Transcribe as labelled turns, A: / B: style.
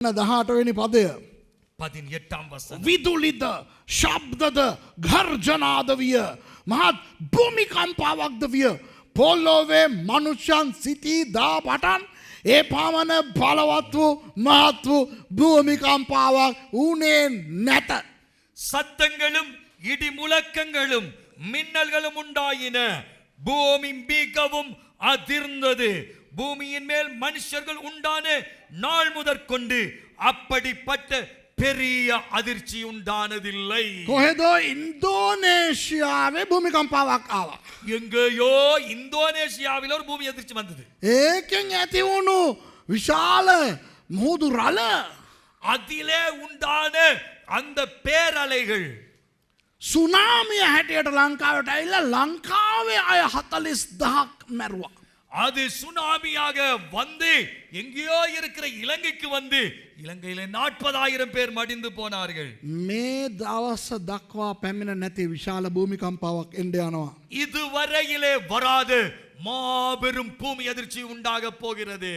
A: දහටවෙනි පදය.
B: பதினெட்டாம் வசனம்
A: විදුලිද ශබ්දද ගර්ජනාද විය මහත් භූමිකම්පාවක්ද විය පොල්ලෝවේ මනුෂ්‍යන් සිටී දා පටන් ඒ පමණ බලවත් වූ මහත් වූ භූමිකම්පාවක් වනේ නැත.
B: சத்தங்களும் இடி முழக்கங்களும் மின்னல்களும் உண்டாயின பூமி மிகவும் அதிர்ந்தது பூமியின் மேல் மனுஷர்கள் உண்டான நாள் முதற்கொண்டு அப்படிப்பட்ட பெரிய அதிர்ச்சி உண்டானதில்லை
A: කොහෙදෝ ඉන්දෝනේශයාවේ භූමිකම්පාවක් ආවා.
B: எங்கேயோ இந்தோனேசியாவில் ஒரு பூமி அதிர்ச்சி வந்தது
A: ඒකෙන් ඇතිවුණු විශාල මුහුදු රල
B: அதிலே உண்டான அந்த பேரலைகள்
A: සුනාමිය හැටියට ලංකාවට ඇල්ල ලංකාවේ අය හතලිස් දහක් මැරුවා.
B: அது சுனாமியாக வந்து எங்கேயோ இருக்கிற இலங்கைக்கு வந்து இலங்கையில நாற்பதாயிரம் பேர் மடிந்து போனார்கள்
A: මේ දවස දක්වා පැමිණ නැති විශාල භූමිකම්පාවක් එන්ඩ යනවා.
B: இதுவரையிலே வராது மாபெரும் பூமி அதிர்ச்சி உண்டாக போகிறது